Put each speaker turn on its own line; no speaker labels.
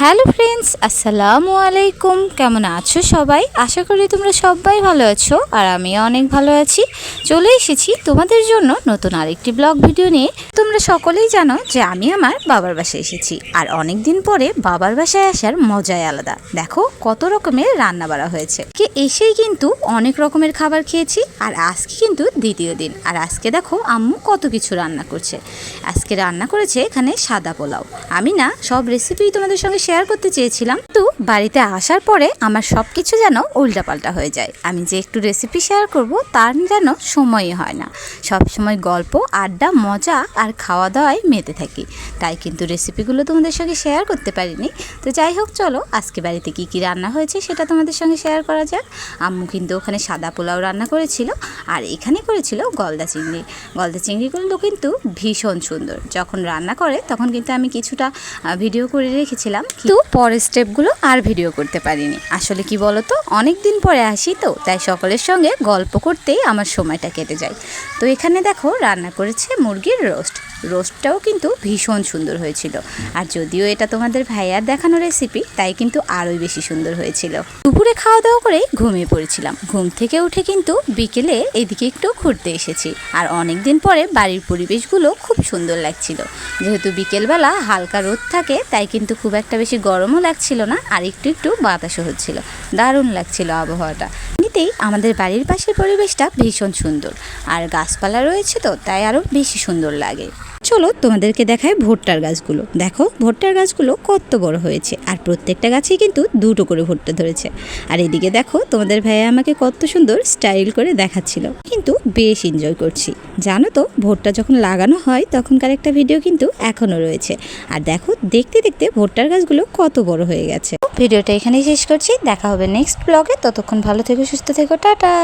Hello friends, আসসালামু আলাইকুম। কেমন আছো সবাই? আশা করি তোমরা সবাই ভালো আছো আর আমিও অনেক ভালো আছি। চলে এসেছি তোমাদের জন্য নতুন আরেকটি ব্লগ ভিডিও নিয়ে। তোমরা সকলেই জানো যে আমি আমার বাবার বাসায় এসেছি আর অনেক দিন পরে বাবার বাসায় আসার মজাই আলাদা। দেখো কত রকমের রান্না বাড়া হয়েছে। কি এসেই কিন্তু অনেক রকমের খাবার খেয়েছি আর আজকে কিন্তু দ্বিতীয় দিন। আর আজকে দেখো আম্মু কত কিছু রান্না করছে। আজকে রান্না করেছে এখানে সাদা পোলাও। আমি না সব রেসিপি তোমাদের সঙ্গে শেয়ার করতে চেয়েছিলাম। তো বাড়িতে আসার পরে আমার সব কিছু যেন উল্টাপাল্টা হয়ে যায়। আমি যে একটু রেসিপি শেয়ার করব, তার যেন সময়ই হয় না। সব সময় গল্প, আড্ডা, মজা আর খাওয়া দাওয়ায় মেতে থাকি। তাই কিন্তু রেসিপিগুলো তোমাদের সঙ্গে শেয়ার করতে পারিনি। তো যাই হোক, চলো আজকে বাড়িতে কি কি রান্না হয়েছে সেটা তোমাদের সঙ্গে শেয়ার করা যাক। আম্মু কিন্তু ওখানে সাদা পোলাও রান্না করেছিল আর এখানে করেছিল গলদা চিংড়ি। গলদা চিংড়িগুলো কিন্তু ভীষণ সুন্দর। যখন রান্না করে তখন কিন্তু আমি কিছুটা ভিডিও করে রেখেছিলাম। কিন্তু পরের স্টেপগুলো আর ভিডিও করতে পারিনি। আসলে কি বলো তো অনেক দিন পরে আসি তো, তাই সকলের সঙ্গে গল্প করতেই আমার সময়টা কেটে যায়। তো এখানে দেখো, রান্না করেছে মুরগির রোস্ট। রোস্টটাও কিন্তু ভীষণ সুন্দর হয়েছিল। আর যদিও এটা তোমাদের ভাইয়ার দেখানো রেসিপি তাই কিন্তু আরোই বেশি সুন্দর হয়েছিল। দুপুরে খাওয়া দাওয়া করে ঘুমিয়ে পড়েছিলাম। ঘুম থেকে উঠে কিন্তু বিকেলে এদিকে একটু ঘুরতে এসেছি। আর অনেক দিন পরে বাড়ির পরিবেশগুলো খুব সুন্দর লাগছিল। যেহেতু বিকেলবেলা হালকা রোদ থাকে, তাই কিন্তু খুব একটা বেশি গরমও লাগছিল না, আর একটু একটু বাতাসও হচ্ছিল। দারুণ লাগছিল আবহাওয়াটা। এমনিতেই আমাদের বাড়ির পাশের পরিবেশটা ভীষণ সুন্দর। আর গাছপালা রয়েছে তো, তাই আরও বেশি সুন্দর লাগে। চলো তোমাদেরকে দেখায় ভুট্টার গাছগুলো। দেখো, ভুট্টার গাছগুলো কত বড় হয়েছে। আর প্রত্যেকটা গাছেই কিন্তু দুটো করে ভুট্টা ধরেছে। আর এদিকে দেখো, তোমাদের ভাইয়া আমাকে কত সুন্দর স্টাইল করে দেখাচ্ছিল। কিন্তু বেশ এনজয় করছি। জানো তো, ভুট্টা যখন লাগানো হয়, তখনকার একটা ভিডিও কিন্তু এখনও রয়েছে। আর দেখো, দেখতে দেখতে ভুট্টার গাছগুলো কত বড় হয়ে গেছে। ভিডিওটা এখানেই শেষ করছি। দেখা হবে নেক্সট ব্লগে ততক্ষণ ভালো থেকো সুস্থ থেকো টাটা!